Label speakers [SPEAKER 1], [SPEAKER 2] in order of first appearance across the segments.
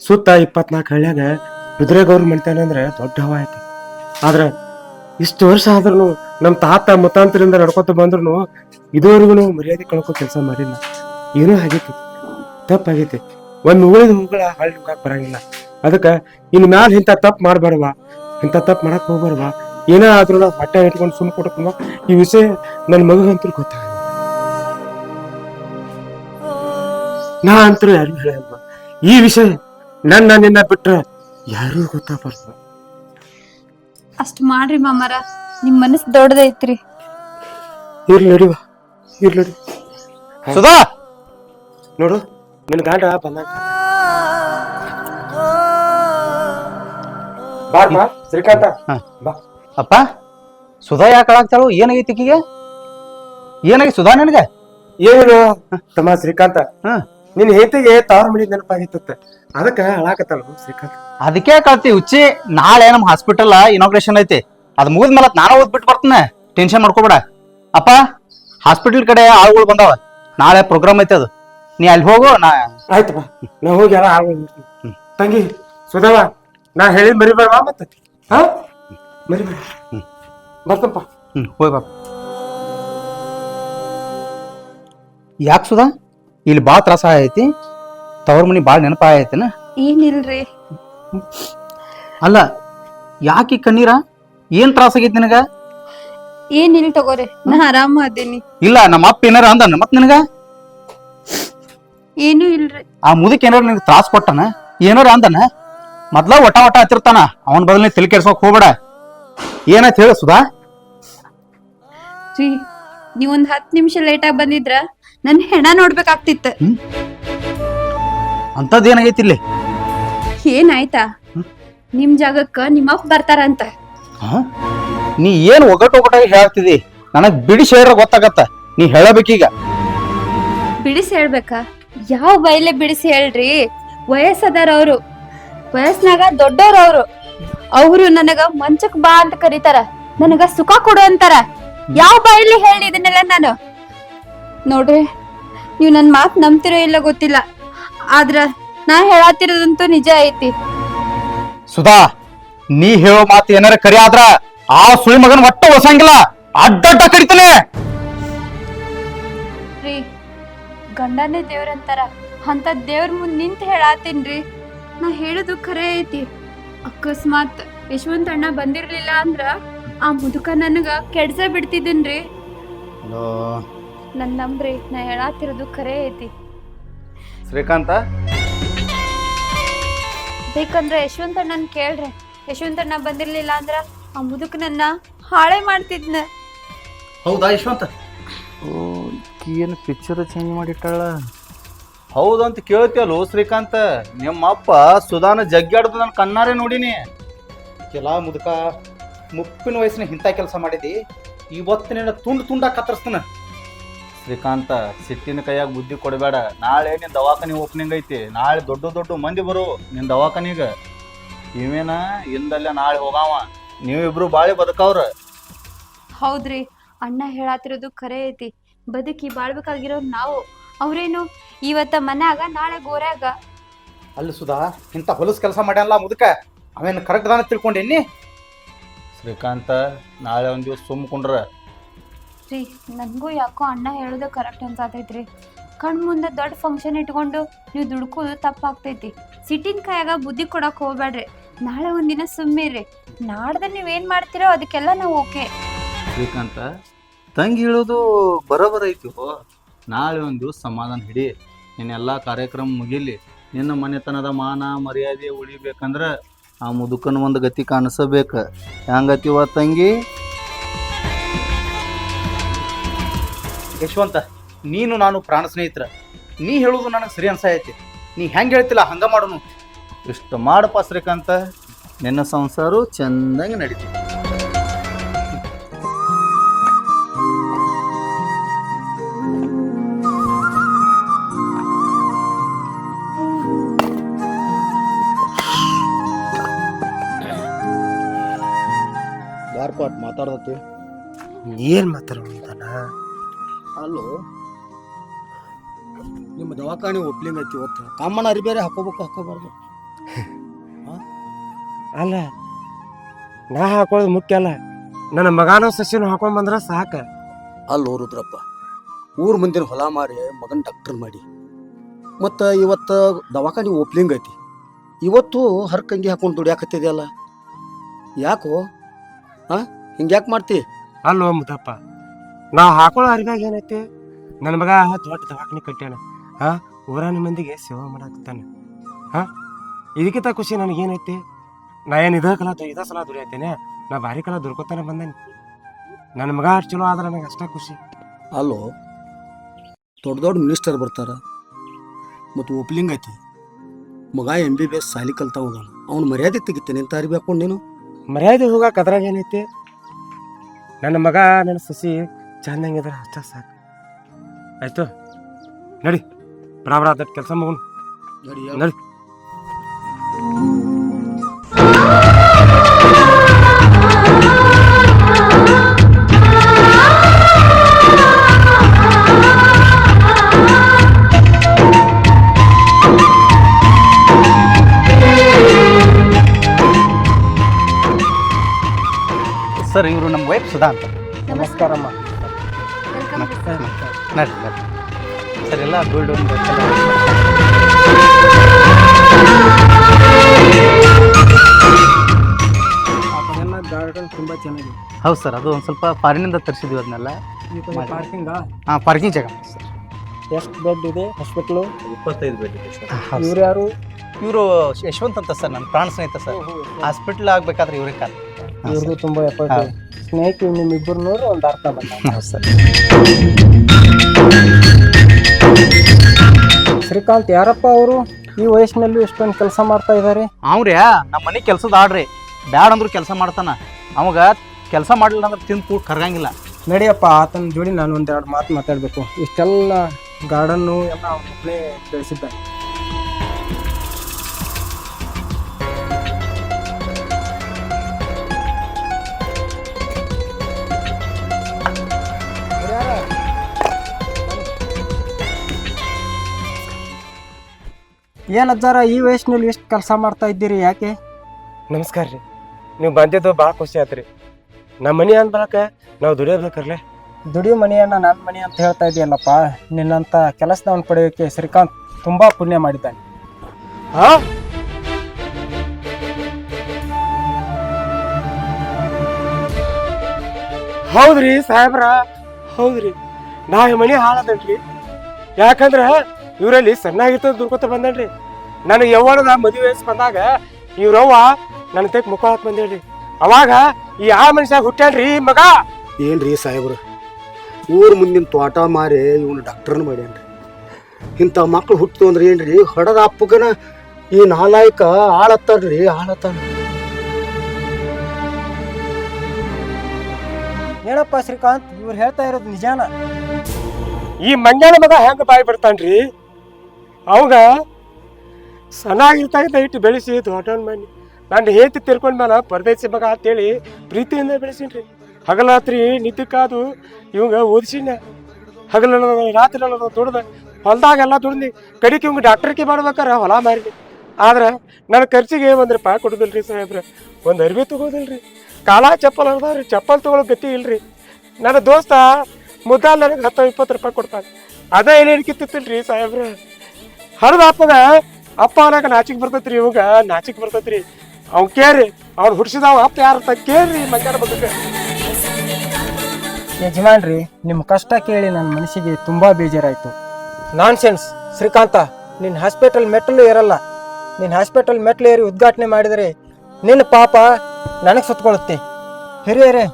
[SPEAKER 1] ಸುತ್ತ ಇಪ್ಪತ್ನಾಲ್ಕು ಹಳ್ಳ್ಯಾಗ ಮಾಡ್ತಾನೆ ಅಂದ್ರೆ ದೊಡ್ಡ ಹವ ಐತಿ. ಆದ್ರ ಇಷ್ಟು ವರ್ಷ ಆದ್ರೂ ನಮ್ಮ ತಾತ ಮತಾಂತರಿಂದ ನಡ್ಕೊತ ಬಂದ್ರು ಇದುವರೆಗೂ ಮರ್ಯಾದೆ ಕಳ್ಕೊ ಕೆಲಸ ಮಾಡಿಲ್ಲ. ಏನೂ ಆಗೈತಿ. ತಪ್ಪಾಗೈತಿ. ಒಂದು ಉಳಿದ ಹೂಗಳ ಹಳ್ಳಿ ನುಗ್ಗಾಕ್ ಬರಂಗಿಲ್ಲ. ಅದಕ್ಕ ಇನ್ನು ಮ್ಯಾಲ ಇಂಥ ತಪ್ಪು ಮಾಡ್ಬಾರ್ವಾ? ಇಂಥ ತಪ್ಪು ಮಾಡಕ್ ಹೋಗ್ಬಾರ್ವಾ? ಏನೇ ಆದ್ರೂ ಹೊಟ್ಟೆ ಇಟ್ಕೊಂಡು ಸುಮ್ ಕೊಡಕ್ನು ಈ ವಿಷಯ ನನ್ನ ಮಗಂತೂ ಗೊತ್ತಾಗ ನಾ ಅಂತೂ ಯಾರಿಗೂ ಹೇಳಲ್ವ ಈ ವಿಷಯ ನನ್ನ ನಿನ್ನ ಬಿಟ್ರೆ ಯಾರು ಗೊತ್ತಾಗ್ಬಾರ್ದು.
[SPEAKER 2] ಅಷ್ಟ್ ಮಾಡ್ರಿ ಮಾಮರ ನಿಮ್ ಮನಸ್ ದೊಡ್ಡದೈತ್ರಿ.
[SPEAKER 1] ಇರ್ಲಿ ನಡಿವ ಇರ್ಲಿ ನಡಿ
[SPEAKER 3] ಸುಧಾ!
[SPEAKER 1] ನೋಡು ನಿನ್ ಗಾಂಡ ಬಂದಾಗ. ಶ್ರೀಕಾಂತ
[SPEAKER 3] ಹಾ.
[SPEAKER 1] ಬಾ.
[SPEAKER 3] ಅಪ್ಪ ಸುಧಾ ಯಾಕೆ ಅಳಾಗ್ತಾಳು? ಏನಾಗೈತಿ ಈಕಿಗೆ? ಏನಾಗಿ ಸುಧಾ ನನಗೆ?
[SPEAKER 1] ಏನು? ತಮ್ಮ ಶ್ರೀಕಾಂತ
[SPEAKER 3] ಹಾ.
[SPEAKER 1] ನಿನ್ ಹೇತಿಗೆ ತಾವ್ರ ಮನಿ ನೆನಪಾಗಿತ್ತ ಅದಕ್ಕ ಅಳಾಕತ್ತಲ್ಲ ಶ್ರೀಕಾಂತ್.
[SPEAKER 3] ಅದಕ್ಕೆ ಕಳ್ತಿ ಹುಚ್ಚಿ ನಾಳೆ ನಮ್ಮ ಹಾಸ್ಪಿಟಲ್ ಇನಾಗ್ರೇಷನ್ ಐತಿ. ಅದ್ ಮುಗಿದ್ಮೇಲೆ ನಾನು ಓದ್ಬಿಟ್ಟು ಬರ್ತೇನೆ. ಟೆನ್ಷನ್ ಮಾಡ್ಕೋಬೇಡ. ಅಪ್ಪ ಹಾಸ್ಪಿಟಲ್ ಕಡೆ ಆಳುಗಳು ಬಂದಾವ. ನಾಳೆ ಪ್ರೋಗ್ರಾಮ್ ಐತೆ ಅದು. ನೀ ಅಲ್ಲಿ ಹೋಗು ನಾ
[SPEAKER 1] ಆಯ್ತಪ್ಪ. ನಾ ಹೋಗಿ ಎಲ್ಲ ಆಗೋಗ್ಬಿಡ್ತೀನಿ ತಂಗಿ ಸುಧಾವ ನಾ ಹೇಳಿ ಮರಿಬೇಡವಾ ಮತ್ತ ಹಾ? ಮರಿಬೇಡ
[SPEAKER 3] ಮತ್ತೆ
[SPEAKER 1] ಬರ್ತಪ್ಪ.
[SPEAKER 3] ಹ್ಮ್ ಹೋಯ್ ಬಾಪ. ಯಾಕೆ ಸುಧಾ? ಇಲ್ಲಿ ಭಾಳ ತ್ರಾಸ ಐತಿ ತವ್ರ ಮನಿ ಭಾಳ ನೆನಪ ಐತಿನ
[SPEAKER 2] ಏನಿಲ್ರಿ?
[SPEAKER 3] ಅಲ್ಲ ಯಾಕೆ ಈ ಕಣ್ಣೀರ? ಏನ್ ತ್ರಾಸ ಆಗೈತಿ ನಿನಗ?
[SPEAKER 2] ಏನಿಲ್ ತಗೋರಿ ನಾ ಆರಾಮ ಅದೇನಿ.
[SPEAKER 3] ಇಲ್ಲ ನಮ್ಮ ಅಪ್ಪ ಏನಾರ ಅಂದ ಮತ್ ನಿನಗ?
[SPEAKER 2] ಏನೂ ಇಲ್ರಿ.
[SPEAKER 3] ಆ ಮುದಕ್ ಏನಾರ ನಿನಗೆ ತ್ರಾಸ ಕೊಟ್ಟನ? ಏನಾರ ಅಂದನ? ಮೊದ್ಲ ಒಟ ಒಟ ಹತ್ತಿರ್ತಾನ ಅವನ ಬದಲನೇ ತಲೆ ಕೆಡ್ಸೋಕ್ ಹೋಗ್ಬೇಡ. ಏನಾಯ್ತು ಹೇಳು ಸುಧಾ?
[SPEAKER 2] ನೀವೊಂದ್ ಹತ್ ನಿಮಿಷ ಲೇಟ್ ಆಗಿ ಬಂದಿದ್ರ? ನನ್ ಹೆಣ ನೋಡ್ಬೇಕಾಗ್ತಿತ್ತ.
[SPEAKER 3] ಅಂತದ್ ಏನಾಗೈತಿ ಇಲ್ಲಿ?
[SPEAKER 2] ಏನಾಯ್ತಾ? ನಿಮ್ ಜಾಗಕ್ಕ ನಿಮ್ಮಪ್ಪ ಬರ್ತಾರಂತ.
[SPEAKER 3] ಹಾ? ನೀ ಏನ್ ಒಗಟ್ ಒಗಟಾಗಿ ಹೇಳ್ತಿದಿ? ನನಗ್ ಬಿಡಿಸಿ ಹೇಳ್ರ ಗೊತ್ತಾಗತ್ತ. ನೀ ಹೇಳಬೇಕೀಗ.
[SPEAKER 2] ಬಿಡಿಸಿ ಹೇಳ್ಬೇಕಾ? ಯಾವ ಬೈಲೆ ಬಿಡಿಸಿ ಹೇಳ್ರಿ? ವಯಸ್ಸದಾರ ಅವ್ರು. ವಯಸ್ಸಿನಾಗ ದೊಡ್ಡವ್ರ ಅವರು. ಅವ್ರು ನನಗ ಮಂಚಕ್ ಬಾ ಅಂತ ಕರೀತಾರ. ನನಗ ಸುಖ ಕೊಡು ಅಂತಾರ. ಯಾವ ಬೈಲಿ ಹೇಳಿ ಇದನ್ನೆಲ್ಲ ನಾನು? ನೋಡ್ರಿ ನೀವು ನನ್ನ ಮಾತು ನಂಬ್ತಿರೋ ಇಲ್ಲ ಗೊತ್ತಿಲ್ಲ ಆದ್ರ ನಾ ಹೇಳತ್ತಿರೋದಂತೂ ನಿಜ ಐತಿ.
[SPEAKER 3] ಸುಧಾ ನೀ ಹೇಳೋ ಮಾತು ಏನಾರ ಕರಿ ಆದ್ರ ಆ ಸುಳಿ ಮಗನ್ ಒಟ್ಟ ಹೊಸಂಗಿಲ್ಲ ಅಡ್ಡಡ್ಡ ಕರಿತಾನೆ.
[SPEAKER 2] ರೀ ಗಂಡನೇ ದೇವ್ರಂತಾರ ಅಂತ ದೇವ್ರ ಮುಂದ್ ನಿಂತ ಹೇಳಾತೀನ್ರಿ ನಾ ಹೇಳುದು ಖರೆ ಐತಿ. ಅಕಸ್ಮಾತ್ ಯಶವಂತ ಅಣ್ಣ ಬಂದಿರ್ಲಿಲ್ಲ ಅಂದ್ರ ಆ ಮುದುಕ ನನಗ ಕೆಡ್ಸ ಬಿಡ್ತಿದ್ದೀನ್ರಿ ನನ್ ನಂಬ್ರಿ ನಾ ಹೇಳಾತಿರೋದು ಖರೆ ಐತಿ.
[SPEAKER 3] ಶ್ರೀಕಾಂತ?
[SPEAKER 2] ಬೇಕಂದ್ರೆ ಯಶವಂತ ನನ್ ಕೇಳ್ರಿ. ಯಶವಂತ ನಾ ಬಂದಿರ್ಲಿಲ್ಲ ಅಂದ್ರ ಆ ಮುದುಕ ನನ್ನ ಹಾಳೆ ಮಾಡ್ತಿದ್ನ.
[SPEAKER 3] ಹೌದಾ ಯಶವಂತ? ಏನು ಪಿಕ್ಚರ್ ಚೇಂಜ್ ಮಾಡಿಟ್ಟಾಳ? ಹೌದಂತ ಕೇಳ್ತಿಯಲ್ಲ ಶ್ರೀಕಾಂತ? ನಿಮ್ಮ ಅಪ್ಪ ಸುಧಾನ ಜಗ್ಗಾಡ್ದು ನಾನು ಕಣ್ಣಾರೆ ನೋಡಿನಿ. ಕೆಲ ಮುದುಕ ಮುಪ್ಪಿನ ವಯಸ್ಸಿನ ಇಂಥ ಕೆಲಸ ಮಾಡಿದಿ. ಇವತ್ತಿನ ತುಂಡು ತುಂಡ ಕತ್ತರಿಸ್ತಾನ. ಶ್ರೀಕಾಂತ ಸಿಟ್ಟಿನ ಕೈಯಾಗ ಬುದ್ಧಿ ಕೊಡಬೇಡ. ನಾಳೆ ನಿನ್ನ ದವಾಖಾನೆ ಓಪನಿಂಗ್ ಐತಿ. ನಾಳೆ ದೊಡ್ಡ ದೊಡ್ಡ ಮಂದಿ ಬರು ನಿನ್ನ ದವಾಖಾನಿಗ. ಇವೇನ? ಇಂದಲ್ಲೇ ನಾಳೆ ಹೋಗಾವ. ನೀವಿಬ್ರು ಬಾಳಿ ಬದುಕವ್ರ.
[SPEAKER 2] ಹೌದ್ರಿ. ಅಣ್ಣ ಹೇಳಾತಿರೋದು ಖರೆ ಐತಿ. ಬದುಕಿ ಬಾಳ್ಬೇಕಾಗಿರೋ ನಾವು. ಅವ್ರೇನು? ಇವತ್ತ ಮನ್ಯಾಗ ನಾಳೆ ಗೋರ್ಯಾಗ.
[SPEAKER 3] ಅಲ್ಲಿ ಸುಧಾ ಇಂಥ ಹೊಲಸು ಕೆಲಸ ಮಾಡ್ಯಾನಲ್ಲ ಮುದುಕ. ಅವೇನು ಕರೆಕ್ಟ್ ದಾನ ತಿಳ್ಕೊಂಡೇನಿ ಶ್ರೀಕಾಂತ ನಾಳೆ ಒಂದು ದಿವಸ ಸುಮ್ಮ ಕುಂಡ್ರ.
[SPEAKER 2] ರೀ ನನಗೂ ಯಾಕೋ ಅಣ್ಣ ಹೇಳೋದು ಕರೆಕ್ಟ್ ರೀ ಕಣ್ ಮುಂದೆ ದೊಡ್ಡ ಫಂಕ್ಷನ್ ಇಟ್ಕೊಂಡು ನೀವು ದುಡ್ಕೋದು ತಪ್ಪಾಗ್ತೈತಿ. ಸಿಟ್ಟಿನ ಕಾಯಾಗ ಬುದ್ಧಿ ಕೊಡೋಕೆ ಹೋಗ್ಬೇಡ್ರಿ ನಾಳೆ ಒಂದಿನ ಸುಮ್ಮಿರಿ ನಾಡ್ದ ನೀವೇನು ಮಾಡ್ತೀರೋ ಅದಕ್ಕೆಲ್ಲ ನಾವು ಓಕೆ.
[SPEAKER 3] ಶ್ರೀಕಾಂತ, ತಂಗಿ ಹೇಳೋದು ಬರೋಬರ ಐತಿ ನಾಳೆ ಒಂದು ದಿವಸ ಸಮಾಧಾನ ಹಿಡಿ. ನಿನ್ನೆಲ್ಲ ಕಾರ್ಯಕ್ರಮ ಮುಗಿಲಿ. ನಿನ್ನ ಮನೆತನದ ಮಾನ, ಮರ್ಯಾದೆ ಉಳಿಬೇಕಂದ್ರೆ ಆ ಮುದುಕನ ಒಂದು ಗತಿ ಕಾಣಿಸಬೇಕು. ಹೆಂಗತಿವ ತಂಗಿ? ಯಶವಂತ ನೀನು ನಾನು ಪ್ರಾಣ ಸ್ನೇಹಿತರ. ನೀ ಹೇಳೋದು ನನಗೆ ಸರಿ ಅನ್ಸಾಯತಿ. ನೀ ಹೆಂಗೆ ಹೇಳ್ತಿಲ್ಲ ಹಂಗ ಮಾಡೋನು. ಇಷ್ಟು ಮಾಡಪ್ಪ ಶ್ರೀಕಾಂತ ನಿನ್ನ ಸಂಸಾರ ಚೆಂದಂಗೆ ನಡೀತಿ. ಬಾರ್ಪಾಟ್ ಏನು
[SPEAKER 1] ಏನ್ ಮಾತಾಡೋಣ
[SPEAKER 3] ಅಲ್ಲೋ ನಿಮ್ಮ ದವಾಖಾನೆ ಒಪ್ಲಿಂಗ್ ಐತಿ ಇವತ್ತು. ಕಾಮಣ್ಣ ಅರಿ ಬೇರೆ ಹಾಕೋಬೇಕು ಹಾಕೋಬಾರ್ದು.
[SPEAKER 1] ಅಲ್ಲ ನಾ ಹಾಕೊಳ್ಳೋದು ಮುಖ್ಯ ಅಲ್ಲ. ನನ್ನ ಮಗನೂ ಸಸಿನೂ ಹಾಕೊಂಡ್ ಬಂದ್ರ ಸಾಕ.
[SPEAKER 4] ಅಲ್ಲಿ ರುದ್ರಪ್ಪ ಊರ್ ಮುಂದಿನ ಹೊಲ ಮಾರಿ ಮಗನ್ ಡಾಕ್ಟರ್ ಮಾಡಿ. ಮತ್ತು ಇವತ್ತು ದವಾಖಾನೆ ಓಪ್ಲಿಂಗ್ ಐತಿ. ಇವತ್ತು ಹರ್ಕಂಗಿ ಹಾಕೊಂಡು ದುಡಿಯಾಕತ್ತಿದೆಯಲ್ಲ. ಯಾಕೋ? ಹಾ ಹಿಂಗ್ಯಾಕೆ ಮಾಡ್ತಿ?
[SPEAKER 1] ಅಲ್ಲೋ ಮುದ್ದಪ್ಪ ನಾ ಹಾಕೊಳ್ಳೋ ಅರಿವ್ಯಾಗ ಏನೈತಿ? ನನ್ನ ಮಗ ದೊಡ್ಡ ದವಾಖಾನೆ ಕಟ್ಟ್ಯಾನ ಹಾ ಊರಾನ ಮಂದಿಗೆ ಸೇವಾ ಮಾಡಾಕತ್ತಾನ. ಹಾ ಇದಕ್ಕಿಂತ ಖುಷಿ ನನಗೇನೈತಿ ನಾ ಏನು ಇದ ಕಲ ಇದೇ ಸಲ ದುಡಿಯತ್ತೇನೆ? ನಾ ಭಾರಿ ಕಲ ದುರ್ಕೋತಾನೆ ಬಂದೇನಿ. ನನ್ನ ಮಗ ಅಷ್ಟು ಚಲೋ ಆದ್ರೆ ನನಗೆ ಅಷ್ಟೇ ಖುಷಿ.
[SPEAKER 4] ಅಲ್ಲೋ ದೊಡ್ಡ ದೊಡ್ಡ ಮಿನಿಸ್ಟರ್ ಬರ್ತಾರ. ಮತ್ತು ಓಪ್ಲಿಂಗ್ ಐತಿ. ಮಗ ಎಂ ಬಿ ಬಿ ಎಸ್ ಸಾಲಿ ಕಲ್ತಾ ಹೋಗೋಣ ಅವ್ನು ಮರ್ಯಾದೆ ತೆಗಿತೇನೆ ಅಂತ ಅರಿವಿ ಹಾಕೊಂಡು ನೀನು
[SPEAKER 1] ಮರ್ಯಾದೆ ಹೋಗಕ್ಕೆ ಅದ್ರಾಗ ಏನೈತಿ? ನನ್ನ ಮಗ ನನ್ನ ಸಸಿ ಚಂದಂಗಿದ್ರೆ ಅಷ್ಟೇ ಸಾಕು. ಆಯಿತು. ನಡಿ. ಬರಾಬರ ಅದಕ್ಕೆ ಕೆಲಸ ಮಗನು. ನಡಿ
[SPEAKER 3] ಸರ್ ಇವರು ನಮ್ಮ ವೈಫ್ ಸುಧಾ ಅಂತ
[SPEAKER 1] ನಮಸ್ಕಾರಮ್ಮ.
[SPEAKER 3] ನಡ್ರಿ ನಡ್ರಿ ಸರ್ ಎಲ್ಲ ಗೋಲ್ಡ್ ಒಂದು
[SPEAKER 1] ಗಾರ್ಡನ್ ತುಂಬಾ ಚೆನ್ನಾಗಿದೆ
[SPEAKER 3] ಹೌದು ಸರ್ ಅದು ಒಂದು ಸ್ವಲ್ಪ ಫಾರಿನಿಂದ ತರಿಸಿದ್ವಿ ಅದನ್ನೆಲ್ಲ.
[SPEAKER 1] ಪಾರ್ಕಿಂಗ್
[SPEAKER 3] ಹಾಂ ಪಾರ್ಕಿಂಗ್ ಜಾಗ ಸರ್.
[SPEAKER 1] ಎಷ್ಟು ಬೆಡ್ ಇದೆ? ಹಾಸ್ಪಿಟ್ಲು
[SPEAKER 3] ಇಪ್ಪತ್ತೈದು ಬೆಡ್ ಇದೆ ಸರ್.
[SPEAKER 1] ಇವ್ರು ಯಾರು?
[SPEAKER 3] ಇವರು ಯಶವಂತ ಅಂತ ಸರ್ ನನ್ನ ಪ್ರಾಣ ಸ್ನೇಹಿತ ಸರ್. ಹಾಸ್ಪಿಟ್ಲ್ ಆಗ್ಬೇಕಾದ್ರೆ ಇವ್ರಿಗೆ ಕಾಲ.
[SPEAKER 1] ಇವ್ರಿಗೂ ತುಂಬಾ ಎಫರ್ಟ್. ಸ್ನೇಹಿತ ನಿಮ್ಮಿಬ್ಬರು ನೋಡಿ ಒಂದು ಅರ್ಥ ಬಂದ
[SPEAKER 3] ಸರ್
[SPEAKER 1] ಶ್ರೀಕಾಂತ್ ಯಾರಪ್ಪ ಅವರು? ಈ ವಯಸ್ಸಿನಲ್ಲೂ ಇಷ್ಟೊಂದು ಕೆಲಸ ಮಾಡ್ತಾ ಇದ್ದಾರೆ
[SPEAKER 3] ಅವ್ರಿ ನಮ್ಮ ಮನೆ ಕೆಲಸದ ಆಡ್ರಿ ಬ್ಯಾಡ ಅಂದ್ರು ಕೆಲಸ ಮಾಡ್ತಾನ. ಅವಾಗ ಕೆಲಸ ಮಾಡಲಿಲ್ಲ ಅಂದ್ರೆ ತಿಂದು ಕೂಟ್ ಕರ್ಗಂಗಿಲ್ಲ.
[SPEAKER 1] ನಡಿಯಪ್ಪ ಆತನ ಜೋಡಿ ನಾನು ಒಂದೆರಡು ಮಾತು ಮಾತಾಡಬೇಕು. ಇಷ್ಟೆಲ್ಲ ಗಾರ್ಡನ್ನು ಎಲ್ಲ ಅವನೇ ಬೆಳೆಸಿದ್ದಾನೆ ಏನು ಅಜ್ಜಾರ ಈ ವಯಸ್ಸಿನಲ್ಲಿ ಎಷ್ಟು ಕೆಲಸ ಮಾಡ್ತಾ ಇದ್ದೀರಿ ಯಾಕೆ? ನಮಸ್ಕಾರ ರೀ. ನೀವು ಬಂದಿದ್ದು ಭಾಳ ಖುಷಿ ಆತ್ರಿ. ನಮ್ಮ ಮನೆ ಅಂದ್ಬಳಕ ನಾವು ದುಡಿಯೋಬೇಕರ್ಲೆ? ದುಡಿಯೋ ಮನೆಯನ್ನ ನನ್ನ ಮನೆ ಅಂತ ಹೇಳ್ತಾ ಇದೆಯಲ್ಲಪ್ಪ. ನಿನ್ನಂತ ಕೆಲಸದವನ್ ಪಡೆಯೋಕೆ ಶ್ರೀಕಾಂತ್ ತುಂಬಾ ಪುಣ್ಯ ಮಾಡಿದ್ದಾನೆ. ಹೌದ್ರಿ ಸಾಹೇಬ್ರ ಹೌದ್ರಿ. ನಾ ಈ ಮನೆ ಹಾಳದನ್ರಿ ಯಾಕಂದ್ರ ಇವರಲ್ಲಿ ಸಣ್ಣಾಗಿರ್ತದ ದುರ್ಕೋತ ಬಂದಳ್ರಿ. ನಾನು ಯವ್ವಾಳದ ಮದುವೆ ವಯಸ್ಸು ಬಂದಾಗ ಇವ್ರವ್ವ ನನ್ನ ತೆಗ್ ಮುಖ ಹಾಕಿ ಬಂದೇಳ್ರಿ. ಅವಾಗ ಈ ಆ ಮನುಷ್ಯ ಹುಟ್ಟ್ಯಾನ್ರಿ ಈ ಮಗ?
[SPEAKER 4] ಏನ್ರಿ ಸಾಹೇಬ್ರು? ಊರು ಮುಂದಿನ ತೋಟ ಮಾರಿ ಇವನು ಡಾಕ್ಟರ್ನ ಮಾಡ್ಯಾನ್ರಿ. ಇಂಥ ಮಕ್ಳು ಹುಟ್ಟಿತು ಅಂದ್ರೆ ಏನ್ರಿ? ಹೊಡದ ಅಪ್ಪಗನ ಈ ನಾಲಾಯಕ ಆಳತ್ತಾನ್ರಿ ಆಳತ್ತಾನ
[SPEAKER 1] ಹೇಳಪ್ಪ ಶ್ರೀಕಾಂತ್ ಇವ್ರು ಹೇಳ್ತಾ ಇರೋದು ನಿಜಾನ. ಈ ಮಂಜಾನ ಮಗ ಹೆಂಗ ಬಾಯಿ ಬಿಡ್ತಾನ್ರಿ? ಅವಾಗ ಸಣ್ಣಾಗಿರ್ತಾಗಿದ್ದ ಇಟ್ಟು ಬೆಳೆಸಿ ದೊಡ್ಡವನ್ ಮನೆ. ನಾನು ಹೇತಿ ತಿರ್ಕೊಂಡ್ ಮೇಲೆ ಪರದೇಶಿ ಮಗ ಅಂತೇಳಿ ಪ್ರೀತಿಯಿಂದ ಬೆಳೆಸಿನ್ರಿ. ಹಗಲಾತ್ರಿ ನಿದ್ದೆ ಕಾದು ಇವಂಗ ಓದಿಸಿನ ಹಗಲ ರಾತ್ರಿ ದುಡ್ದ ಹೊಲ್ದಾಗೆಲ್ಲ ದುಡ್ದು ಕಡಿಕೆ ಇವಂಗೆ ಡಾಕ್ಟರ್ಗೆ ಮಾಡ್ಬೇಕಾರೆ ಹೊಲ ಮಾರಿನಿ. ಆದ್ರೆ ನನ್ನ ಖರ್ಚಿಗೆ ಒಂದು ರೂಪಾಯಿ ಕೊಡೋದಿಲ್ರಿ ಸಾಹೇಬ್ರ. ಒಂದು ಅರ್ಬಿ ತಗೋದಿಲ್ರಿ. ಕಾಲ ಚಪ್ಪಲ್ ಅರ್ದಾವ್ರಿ ಚಪ್ಪಲ್ ತೊಗೊಳೋ ಗತಿ ಇಲ್ರಿ. ನನ್ನ ದೋಸ್ತ ಮುದ್ದಾಲ್ ನನಗೆ ಹತ್ತು ಇಪ್ಪತ್ತು ರೂಪಾಯಿ ಕೊಡ್ತಾನೆ. ಅದೇ ಏನೇನು ಕಿತ್ತಿಲ್ರಿ ಸಾಹೇಬ್ರ? ಹರಿದ ಅಪ್ಪಗ ಅಪ್ಪ ಅನ್ನಕ ನಾಚಿಕ್ ಬರ್ತೈತ್ರಿ ಇವಾಗ, ನಾಚಿಕ್ ಬರ್ತೈತ್ರಿ. ಅವ್ ಕೇರಿ ಅವ್ರು ಹುಡ್ಸಿದಾವ ಅಪ್ಪ ಯಾರ ಅಂತ ಕೇಳ್ರಿ ಮಧ್ಯಾಹ್ನ ಬದುಕ ಯಜಮಾನ್ರಿ ನಿಮ್ಮ ಕಷ್ಟ ಕೇಳಿ ನನ್ನ ಮನಸ್ಸಿಗೆ ತುಂಬಾ ಬೇಜಾರಾಯ್ತು. ನಾನ್ ಸೆನ್ಸ್ ಶ್ರೀಕಾಂತ ನಿನ್ನ ಹಾಸ್ಪಿಟಲ್ ಮೆಟ್ಟಲು ಏರಲ್ಲ. ನಿನ್ನ ಹಾಸ್ಪಿಟಲ್ ಮೆಟ್ಲು ಏರಿ ಉದ್ಘಾಟನೆ ಮಾಡಿದರೆ ನಿನ್ನ ಪಾಪ ನನಗೆ ಸುತ್ತಕೊಳ್ಳುತ್ತೆ ಹಿರಿಯರೇ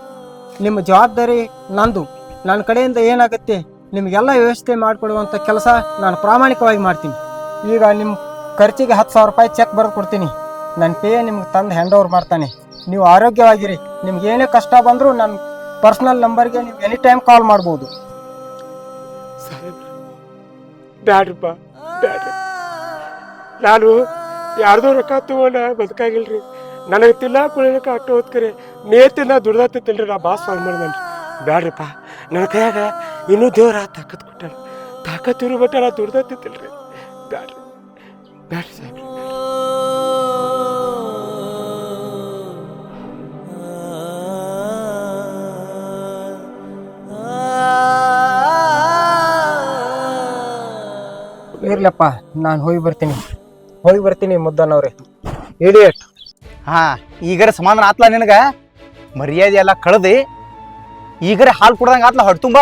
[SPEAKER 1] ನಿಮ್ಮ ಜವಾಬ್ದಾರಿ ನಂದು. ನನ್ನ ಕಡೆಯಿಂದ ಏನಾಗುತ್ತೆ, ನಿಮಗೆಲ್ಲ ವ್ಯವಸ್ಥೆ ಮಾಡಿಕೊಡುವಂಥ ಕೆಲಸ ನಾನು ಪ್ರಾಮಾಣಿಕವಾಗಿ ಮಾಡ್ತೀನಿ. ಈಗ ನಿಮ್ಮ ಖರ್ಚಿಗೆ ಹತ್ತು ಸಾವಿರ ರೂಪಾಯಿ ಚೆಕ್ ಬರೆದು ಕೊಡ್ತೀನಿ. ನನ್ನ ಪೇ ನಿಮ್ಗೆ ತಂದು ಹ್ಯಾಂಡ್ ಓವರ್ ಮಾಡ್ತಾನೆ. ನೀವು ಆರೋಗ್ಯವಾಗಿರಿ. ನಿಮ್ಗೆ ಏನೇ ಕಷ್ಟ ಬಂದರೂ ನನ್ನ ಪರ್ಸ್ನಲ್ ನಂಬರ್ಗೆ ನೀವು ಎನಿ ಟೈಮ್ ಕಾಲ್ ಮಾಡ್ಬೋದು ನಾನು ಯಾರ್ದೋ ರೊಕ್ಕ ತಗೊಂಡ ಬದುಕಾಗಿಲ್ರಿ. ನನಗೆ ತಿನ್ನ ಕುಳಿಲಿಕ್ಕೆ ಅಟ್ಟು ಓದ್ಕರಿ ನೇತಿನ ದುಡ್ದತ್ತಿಲ್ರಿ ನಾ ಬಾಸ್ ಫಾನ್ ಮಾಡ್ದನ್ರಿ ಬ್ಯಾಡ್ರಿಪ್ಪ, ನನ್ನ ಕೈಯಾಗ ಇನ್ನೂ ದೇವ್ರ ತಾಕತ್ ಕೊಟ್ಟಾನ. ತಾಕತ್ ಇರು ಬಟ್ಟ ನಾ better. ಬ್ಯಾಡ್ರಿ ಸಾಹೇಬ್ರಿ ಇರ್ಲಪ್ಪ ನಾನು ಹೋಗಿ ಬರ್ತೀನಿ. ಹೋಗಿ ಬರ್ತೀನಿ ಮುದ್ದನವ್ರೆ. ಇಡಿಯಟ್
[SPEAKER 3] ಹಾ ಈಗರ ಸಮಾಧಾನ ಆತ್ಲ ನಿನಗ? ಮರ್ಯಾದೆ ಎಲ್ಲ ಕಳದಿ. ಈಗರ ಹಾಲು ಕುಡ್ದಂಗ ಆತ್ಲ ಹೊಡ್ತುಂಬ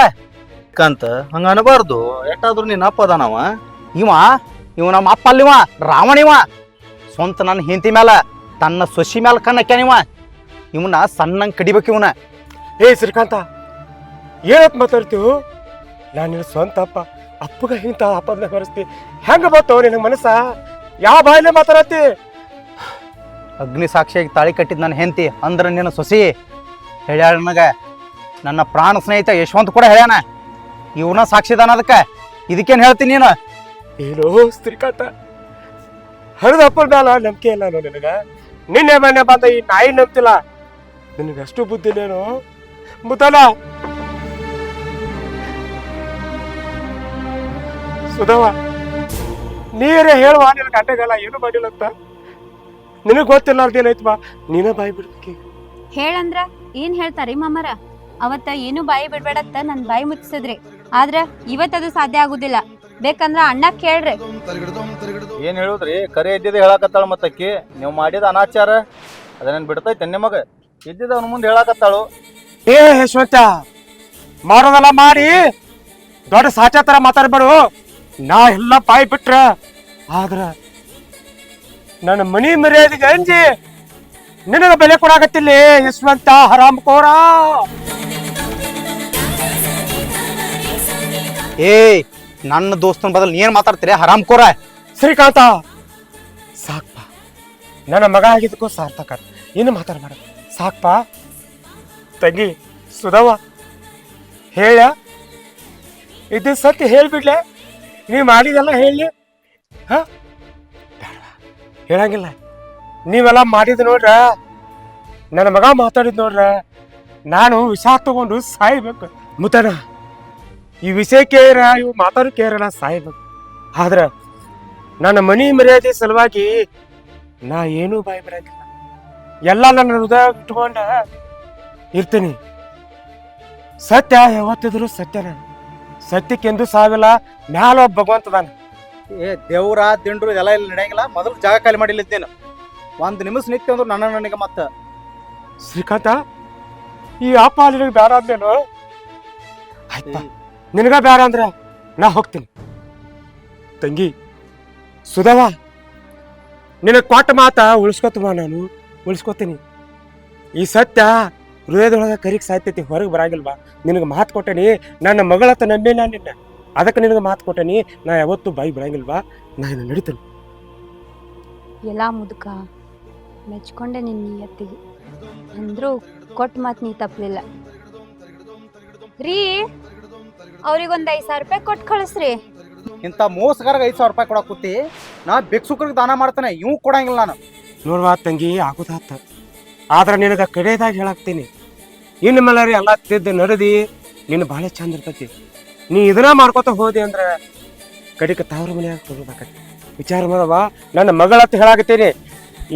[SPEAKER 3] ಕಂತ ಹಂಗ ಅನ್ಬಾರ್ದು. ಎಟ್ಟಾದ್ರೂ ನೀನ್ ಅಪ್ಪ ಅದಾನವ ಇವ ಇವ ನಮ್ಮ ಅಪ್ಪ ಅಲ್ಲಿವ ರಾವಣಿವ ಸ್ವಂತ ನನ್ನ ಹೆಂಡತಿ ಮ್ಯಾಲ ತನ್ನ ಸೊಸಿ ಮ್ಯಾಲ ಕಣ್ಣಕ್ಯಾನಿವ ಇವನ್ನ ಸಣ್ಣ ಕಡಿಬೇಕು ಇವನ.
[SPEAKER 1] ಏ ಶ್ರೀಕಾಂತ ಏನತ್ ಮಾತಾಡ್ತೀವು ನಾನು ನಿನ್ನ ಸ್ವಂತ ಅಪ್ಪ ಅಪ್ಪಗ ಇಂಥ ಅಪ್ಪದ ಪರಿಸ್ಥಿತಿ ಹೆಂಗ ಬರ್ತವ ನಿನ್ನ ಮನಸ್ಸ? ಯಾವ ಬಾಯಿಲೆ ಮಾತಾಡತ್ತಿ?
[SPEAKER 3] ಅಗ್ನಿ ಸಾಕ್ಷಿಯಾಗಿ ತಾಳಿ ಕಟ್ಟಿದ್ ನನ್ನ ಹೆಂಡತಿ ಅಂದ್ರೆ ನಿನ್ನ ಸೊಸಿ. ಹೇಳ್ಯಾಳ ನನಗೆ ನನ್ನ ಪ್ರಾಣ ಸ್ನೇಹಿತ ಯಶವಂತ ಕೂಡ ಹೇಳ್ಯಾನ. ಇವನ ಸಾಕ್ಷಿದಾನ ಅದಕ್ಕೆ. ಇದಕ್ಕೇನು ಹೇಳ್ತೀನಿ ನೀನು?
[SPEAKER 1] ಏನೋ ಸ್ತ್ರೀಕಾಟ ಹರಿದ ಅಪ್ಪನ ಮ್ಯಾಲ ನಂಬಿಕೆ ಇಲ್ಲ ನೋ ನಿನಗ. ನಿನ್ನೆ ಮನೆ ಬಂದ ಈ ನಾಯಿ ನಂಬ್ತಿಲ್ಲ. ನಿನಗೆ ಅಷ್ಟು ಬುದ್ಧಿ ಇಲ್ಲೇನು ಮುದ್ದನ ಸುಧವ, ನೀರೇ ಹೇಳುವ ನಿನ್ನ ಗಂಟೆಗಲ್ಲ ಏನು ಮಾಡಿಲ್ಲ ಅಂತ? ನಿನಗೆ ಗೊತ್ತಿಲ್ಲಾರ್ದೇನೈತ್ ಬಾ ನೀನ ಬಾಯಿ ಬಿಡ್ಬೇಕೀಗ
[SPEAKER 2] ಹೇಳಂದ್ರ, ಏನ್ ಹೇಳ್ತಾರಿ ಮಾಮರ? ಅವತ್ತ ಏನು ಬಾಯಿ ಬಿಡ್ಬೇಡತ್ತ ನನ್ ಬಾಯಿ ಮುಚ್ಚಿಸಿದ್ರಿ. ಆದ್ರ ಇವತ್ತದು ಸಾಧ್ಯ ಆಗುದಿಲ್ಲ. ಬೇಕಂದ್ರ ಅಣ್ಣ ಕೇಳ್ರಿ.
[SPEAKER 3] ಏನ್ ಹೇಳುದ್ರಿ? ಕರೆ ಇದ್ದಿದ್ದು ಹೇಳಾಕತ್ತಾಳ ಮತ್ತಕ್ಕಿ. ನೀವು ಮಾಡಿದ ಅನಾಚಾರ ಅದನ್ನ ಬಿಡ್ತೈತೆ ನಿಮಗ? ಇದ್ದಿದ್ದ ಅವ್ನ ಮುಂದೆ ಹೇಳಾಕತ್ತಾಳು.
[SPEAKER 1] ಏ ಯಶ್ವಂತ ಮಾಡೋದೆಲ್ಲ ಮಾಡಿ ದೊಡ್ಡ ಸಾಚ ತರ ಮಾತಾಡ್ಬೇಡು. ನಾ ಎಲ್ಲ ಬಾಯಿ ಬಿಟ್ರ ಆದ್ರ ನನ್ನ ಮನಿ ಮರ್ಯಾದೆಗೆ ಅಂಜಿ ನಿನಗ ಬೆಲೆ ಕೊಡಾಕತ್ತಿಲ್ಲ ಯಶ್ವಂತ ಹರಾಮ್ ಕೋರ
[SPEAKER 3] ಏಯ್ ನನ್ನ ದೋಸ್ತನ ಬದಲು ನೀನು ಮಾತಾಡ್ತೀರಿ? ಹರಾಮ್ ಕೋರ.
[SPEAKER 1] ಶ್ರೀಕಾಂತ! ಸಾಕ್ಪ. ನನ್ನ ಮಗ ಆಗಿದ್ದಕ್ಕೂ ಸಾರ್ಥಕ. ಏನು ಮಾತಾಡಬೇಡ. ಸಾಕ್ಪ. ತಂಗಿ, ಸುಧವ, ಹೇಳ. ಇದು ಸತ್ಯ ಹೇಳ್ಬಿಡ್ಲೆ. ನೀ ಮಾಡಿದೆಲ್ಲ ಹೇಳಿ. ಹಾಂ. ಹೇಳಂಗಿಲ್ಲ. ನೀವೆಲ್ಲ ಮಾಡಿದ್ ನೋಡ್ರ. ನನ್ನ ಮಗ ಮಾತಾಡಿದ್ ನೋಡ್ರ. ನಾನು ವಿಷ ತಗೊಂಡು ಸಾಯ್ಬೇಕು. ಮುತನ ಈ ವಿಷಯ ಕೇರ ಇವು ಮಾತಾಡೋ ಕೇರಲ್ಲ ಸಾಯ್ಬೇಕು ಆದ್ರ ನನ್ನ ಮನಿ ಮರ್ಯಾದೆ ಸಲುವಾಗಿ ನಾ ಏನೂ ಬಾಯಿ ಬರಂಗಿಲ್ಲ. ಎಲ್ಲ ನನ್ನ ಹೃದಯ ಇಟ್ಕೊಂಡ ಇರ್ತೀನಿ. ಸತ್ಯ ಯಾವತ್ತಿದ್ರು ಸತ್ಯನ ಸತ್ಯಕ್ಕೆಂದು ಸಾವಿಲ್ಲ ಮ್ಯಾಲ ಒಬ್ಬ ಭಗವಂತದಾನ
[SPEAKER 3] ಏ ದೇವ್ರ ದಿಂಡ್ರು ಇದೆಲ್ಲ ಇಲ್ಲಿ ನಡೆಯಂಗಿಲ್ಲ. ಮೊದಲು ಜಾಗ ಖಾಲಿ ಮಾಡಿಲ್ಲಿದ್ದೇನು ಒಂದು ನಿಮಿಷ ನಿತ್ಯ ಅಂದ್ರೆ ನನ್ನ ನನಗೆ ಮತ್ತ.
[SPEAKER 1] ಶ್ರೀಕಾಂತ ಈ ಅಪ್ಪ ಅಲ್ಲಿ ಬೇಡ ಅಂದೇನು ಆಯ್ತಾ? ನಿನಗ ಬೇಡ ಅಂದ್ರೆ ನಾ ಹೋಗ್ತೀನಿ. ತಂಗಿ, ಸುಧವ, ನಿನಗೆ ಕೊಟ್ಟ ಮಾತ ಉಳಿಸ್ಕೊತವ ನಾನು? ಉಳಿಸ್ಕೊತೀನಿ. ಈ ಸತ್ಯ ಹೃದಯದೊಳಗೆ ಕರಿಗ್ ಸಾಯ್ತೈತಿ ಹೊರಗೆ ಬರಾಗಿಲ್ವಾ? ನಿನಗೆ ಮಾತು ಕೊಟ್ಟೇನಿ, ನನ್ನ ಮಗಳತ್ತ ನಂಬಿ ನಾನು ನಿನ್ನ. ಅದಕ್ಕೆ ನಿನಗೆ ಮಾತು ಕೊಟ್ಟೇನಿ, ನಾ ಯಾವತ್ತೂ ಬಾಯಿ ಬಿಡಂಗಿಲ್ವಾ? ನಾ ಇನ್ನು ನಡೀತೀನಿ.
[SPEAKER 2] ಎಲ್ಲ ಮುದುಕ, ಮೆಚ್ಕೊಂಡೆ ನಿನ್ನ ನಿಯತ್ತಿಗೆ. ಅಂದ್ರೂ ಕೊಟ್ಟ ಮಾತು ನೀ ತಪ್ಪಲಿಲ್ಲ ರೀ ಅವ್ರಿಗೊಂದು ಐದು ಸಾವಿರ ರೂಪಾಯಿ ಕೊಟ್ಟು ಕಳಿಸ್ರಿ.
[SPEAKER 3] ಇಂಥ ಮೋಸಗಾರಗೆ ಐದು ಸಾವಿರ ರೂಪಾಯಿ ಕೊಡಕ್ ಕೂತಿ ನಾ ಭಿಕ್ಷುಕರಿಗೆ ದಾನ ಮಾಡ್ತಾನೆ ಇವು ಕೊಡಂಗಿಲ್ಲ ನಾನು.
[SPEAKER 1] ನೋಡ್ವಾ ತಂಗಿ ಆಗುದಾತ ಆದ್ರೆ ನಿನಗೆ ಕಡೆಯದಾಗಿ ಹೇಳಾಕ್ತೀನಿ. ಇನ್ನು ಮೇಲೆ ಎಲ್ಲ ತಿದ್ದು ನಡೆದಿ ನಿನ್ನ ಭಾಳ ಚಂದ ಇರ್ತೈತಿ. ನೀ ಇದನ್ನ ಮಾಡ್ಕೊತ ಹೋದಿ ಅಂದ್ರೆ ಕಡಿಕ ತಾವ್ರ ಮನೆಯಾಗ ಹೋಗ್ಬೇಕಾಕತಿ ವಿಚಾರ ಮಾಡವ ನನ್ನ ಮಗಳಂತ ಹೇಳಾಕತ್ತೀನಿ.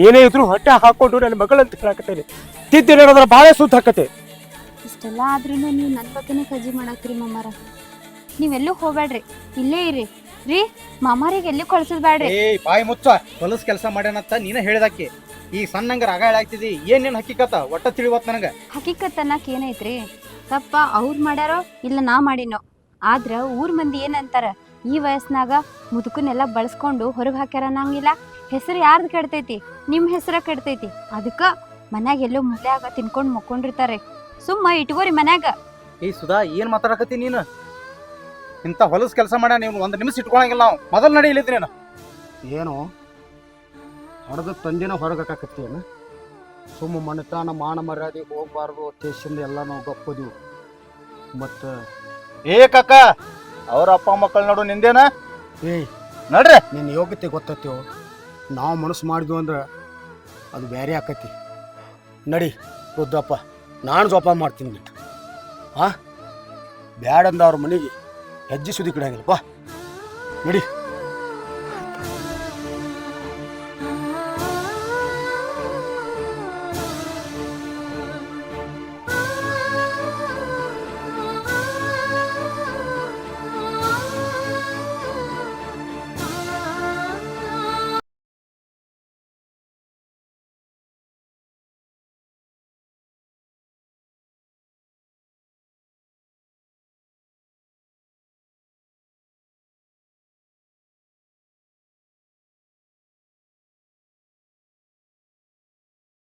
[SPEAKER 1] ಏನೇ ಇದ್ರು ಹೊಟ್ಟೆ ಹಾಕೊಂಡು ನನ್ನ ಮಗಳಂತ ಹೇಳಾಕತ್ತೀನಿ. ತಿದ್ದಿ ನಡೆದ್ರೆ ಭಾಳ ಸುದ್ದ ಹಾಕತಿ
[SPEAKER 2] ಇಷ್ಟೆಲ್ಲ ಆದ್ರೂ ನೀವು ನನ್ನ ಬಗ್ಗೆನೇ ಕಜಿ ಮಾಡಾಕ್ರಿ ಮಾಮಾರ. ನೀವೆಲ್ಲೂ ಹೋಗ್ಬೇಡ್ರಿ ಇಲ್ಲೇ ಇರಿ. ರೀ ಮಾಮಾರಿಗೆ ಎಲ್ಲಿ ಕಳ್ಸದ್ ಬ್ಯಾಡ್ರಿ?
[SPEAKER 3] ಏಯ್ ಬಾಯಿ ಮುಚ್ಚ. ಹೊಲಸ್ ಕೆಲಸ ಮಾಡ್ಯಾನಂತ ನೀನ ಹೇಳಿದಾಕಿ. ಈ ಸಣ್ಣಂಗ ರಾಗ ಹೇಳಾಗ್ತಿದಿ ಏನ್ ನಿನ್ ಹಕ್ಕಿಕತ್ತ ಒಟ್ಟ ತಿಳಿವತ್ ನನಗ.
[SPEAKER 2] ಹಕೀಕತ್ ಅನ್ನಕ್ ಏನೈತ್ರಿ ತಪ್ಪ ಅವ್ರ ಮಾಡ್ಯಾರೋ ಇಲ್ಲ ನಾ ಮಾಡಿನೋ? ಆದ್ರ ಊರ್ ಮಂದಿ ಏನಂತಾರ? ಈ ವಯಸ್ಸಿನಾಗ ಮುದುಕನ್ನೆಲ್ಲ ಬಳಸ್ಕೊಂಡು ಹೊರಗೆ ಹಾಕ್ಯಾರ ಅನ್ನಂಗಿಲ್ಲ. ಹೆಸರು ಯಾರ್ದು ಕೆಡ್ತೈತಿ? ನಿಮ್ಮ ಹೆಸರ ಕೆಡ್ತೈತಿ. ಅದಕ್ಕ ಮನ್ಯಾಗ ಎಲ್ಲೋ ಮೂಲ್ಯಾಗ ತಿನ್ಕೊಂಡ್ ಮಕ್ಕೊಂಡಿರ್ತಾರೆ. ಸುಮ್ಮ ಇಟ್ಕೋರಿ ಮನ್ಯಾಗ.
[SPEAKER 3] ಏಯ್ ಸುಧಾ ಏನ್ ಮಾತಾಡಕತ್ತಿ ನೀನು? ಇಂಥ ಹೊಲಸ್ ಕೆಲಸ ಮಾಡ ನೀವು ಒಂದ್ ನಿಮಿಷ ಇಟ್ಕೊಳಂಗಿಲ್ಲ ನಾವು. ಮೊದಲ್ ನಡಿ ಇಲ್ಲಿದ್ರಿ ನೀನು.
[SPEAKER 4] ಏನು? ಹೊಡೆದ ತಂದಿನ ಹೊರಗಾಕತ್ತೇನು ಸುಮ್ಮ ಮನೆತನ ಮಾನ ಮರ್ಯಾದೆ ಹೋಗ್ಬಾರ್ದು ಸ್ಟೇಷನ್ ಎಲ್ಲ ನಾವು ಗಪ್ಪದಿವು. ಮತ್ತು
[SPEAKER 3] ಏ ಕಕ್ಕ ಅವ್ರ ಅಪ್ಪ ಮಕ್ಕಳ ನೋಡು ನಿಂದೇನ?
[SPEAKER 4] ಏಯ್
[SPEAKER 3] ನಡ್ರಿ.
[SPEAKER 4] ನಿನ್ನ ಯೋಗ್ಯತೆ ಗೊತ್ತೈತಿವು ನಾವು ಮನಸ್ಸು ಮಾಡಿದ್ವು ಅಂದ್ರೆ ಅದು ಬೇರೆ ಆಕತಿ. ನಡಿ ರುದ್ರಪ್ಪ ನಾನು ಜೋಪಾನ ಮಾಡ್ತೀನಿ ಬಿಟ್ಟು. ಹಾಂ ಬ್ಯಾಡಂದ ಅವ್ರ ಮನೆಗೆ ಹೆಜ್ಜೆ ಸುದಿ ಕಡೆ ಬಾ. ನಡಿ.